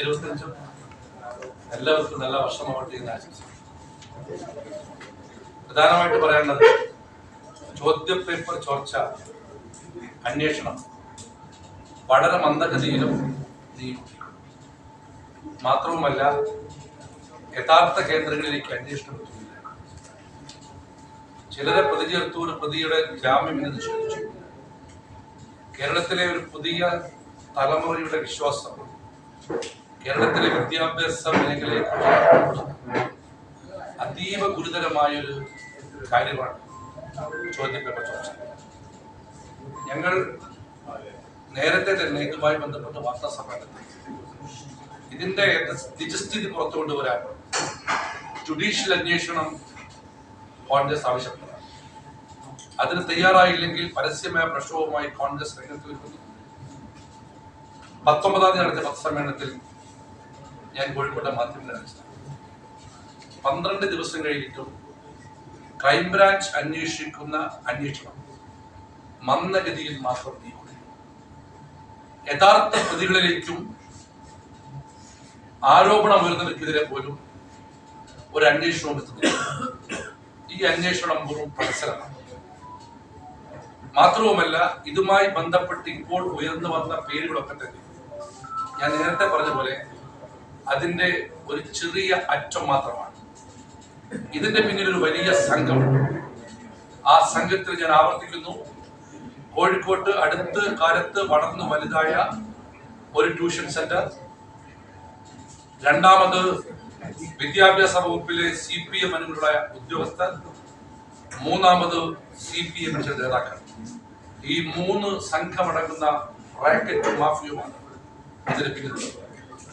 രണ്ടായിരത്തി ഇരുപത്തിയഞ്ചും എല്ലാവർക്കും നല്ല വർഷമാവട്ടെ എന്ന് ആശംസിക്കുന്നു. പ്രധാനമായിട്ട് പറയേണ്ടത് ചോദ്യപേപ്പർ ചോർച്ച അന്വേഷണം വളരെ മന്ദഗതിയിലും നീങ്ങും മാത്രവുമല്ല യഥാർത്ഥ കേന്ദ്രങ്ങളിലേക്ക് അന്വേഷണം എത്തുന്നില്ല. ചിലരെ പ്രതി ചേർത്തു ഒരു പ്രതിയുടെ ജാമ്യം ഇന്ന് നിഷേധിച്ചു. കേരളത്തിലെ ഒരു പുതിയ തലമുറയുടെ വിശ്വാസം കേരളത്തിലെ വിദ്യാഭ്യാസ മേഖലയെ അതീവ ഗുരുതരമായൊരു കാര്യമാണ് ചോദ്യപേപ്പർ ചർച്ച. ഞങ്ങൾ നേരത്തെ തന്നെ ഇതുമായി ബന്ധപ്പെട്ട വാർത്താ സമ്മേളനത്തിൽ ഇതിന്റെ നിജസ്ഥിതി പുറത്തു കൊണ്ടുവരാൻ ജുഡീഷ്യൽ അന്വേഷണം കോൺഗ്രസ് ആവശ്യപ്പെട്ടതാണ്. അതിന് തയ്യാറായില്ലെങ്കിൽ പരസ്യമായ പ്രക്ഷോഭവുമായി കോൺഗ്രസ് രംഗത്ത് വരുന്നു. പത്തൊമ്പതാം തീയതി നടത്തിയ പത്രസമ്മേളനത്തിൽ ഞാൻ കോഴിക്കോട്ടെ മാധ്യമങ്ങളെ അറിയിച്ചത് പന്ത്രണ്ട് ദിവസം കഴിഞ്ഞിട്ടും ക്രൈംബ്രാഞ്ച് അന്വേഷിക്കുന്ന അന്വേഷണം മന്ദഗതിയിൽ മാത്രം നീങ്ങുന്നു. യഥാർത്ഥ പ്രതികളിലേക്കും ആരോപണം ഉയർന്നവർക്കെതിരെ പോലും ഒരു അന്വേഷണവും എത്തുന്നില്ല. ഈ അന്വേഷണം വെറും പരസരമാണ് മാത്രവുമല്ല ഇതുമായി ബന്ധപ്പെട്ട് ഇപ്പോൾ ഉയർന്നു വന്ന പേരുകളൊക്കെ തന്നെ ഞാൻ നേരത്തെ പറഞ്ഞ പോലെ അതിന്റെ ഒരു ചെറിയ അറ്റം മാത്രമാണ്. ഇതിന്റെ പിന്നിൽ ഒരു വലിയ സംഘമുണ്ട് ആ സംഘത്തിൽ ഞാൻ ആവർത്തിക്കുന്നു. കോഴിക്കോട്ട് അടുത്ത കാലത്ത് വളർന്നു വലുതായ ഒരു ട്യൂഷൻ സെന്റർ. രണ്ടാമത് വിദ്യാഭ്യാസ വകുപ്പിലെ സി പി എം അനുകൂലമായ ഉദ്യോഗസ്ഥർ. മൂന്നാമത് സി പി എം ചില നേതാക്കൾ. ഈ മൂന്ന് സംഘമടങ്ങുന്ന റാക്കറ്റ് മാഫിയുമാണ് ഇതിന് പിന്നിലുള്ളത്.